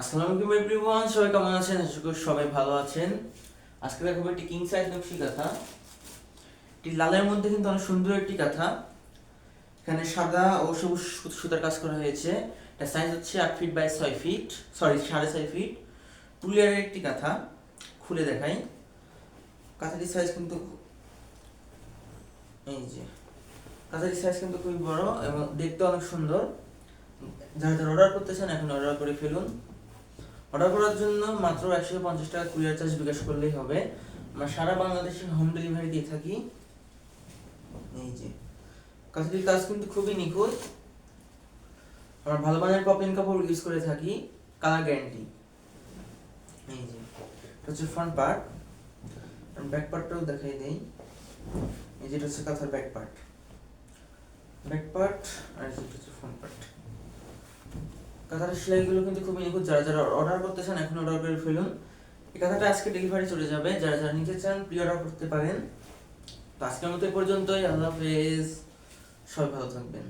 আসসালামু আলাইকুম এভরিওয়ান সবাই কেমন আছেন? আশা করি সবাই ভালো আছেন। আজকে দেখাবো একটি কিং সাইজ নকশি কাঁথা এটি লালের মধ্যে কিন্তু অনেক সুন্দর একটি কাঁথা এখানে সাদা ও সবুজ সুতার কাজ করা হয়েছে। এটা সাইজ হচ্ছে আট ফিট বাই ছয় ফিট সরি সাড়ে ছয় ফিট পুলিয়ারের একটি কাঁথা খুলে দেখাই। কাঁথাটির সাইজ কিন্তু এই যে। কাঁথাটির সাইজ কিন্তু খুবই বড় এবং দেখতে অনেক সুন্দর। যারা যারা অর্ডার করতে চান, এখন অর্ডার করে ফেলুন। অর্ডার করার জন্য মাত্র একশো পঞ্চাশ টাকা কুরিয়ার চার্জ বিকাশ করলেই হবে। আমরা সারা বাংলাদেশে হোম ডেলিভারি দিয়ে থাকি। এই যে কাঁথাটির কাজ কিন্তু খুবই নিখুঁত। আমরা ভালো মানের কপিন কাপড় ইউজ করে থাকি কালার গ্যারান্টি এই যে, এটা হচ্ছে ফ্রন্ট পার্ট ব্যাক পার্টটাও দেখাই দেই। এই যেটা হচ্ছে কাঁথার ব্যাক পার্ট ব্যাক পার্ট আর যেটা হচ্ছে ফ্রন্ট পার্ট কাঁথার সেলাইগুলো কিন্তু খুবই নিখুঁত যারা যারা অর্ডার করতে চান, এখন অর্ডার করে ফেলুন। এই কাঁথাটা আজকে ডেলিভারি চলে যাবে। যারা যারা নিতে চান প্রি অর্ডার করতে পারেন। তো আজকের মতো এই পর্যন্তই। আল্লাহ হাফেজ। সবাই ভালো থাকবেন।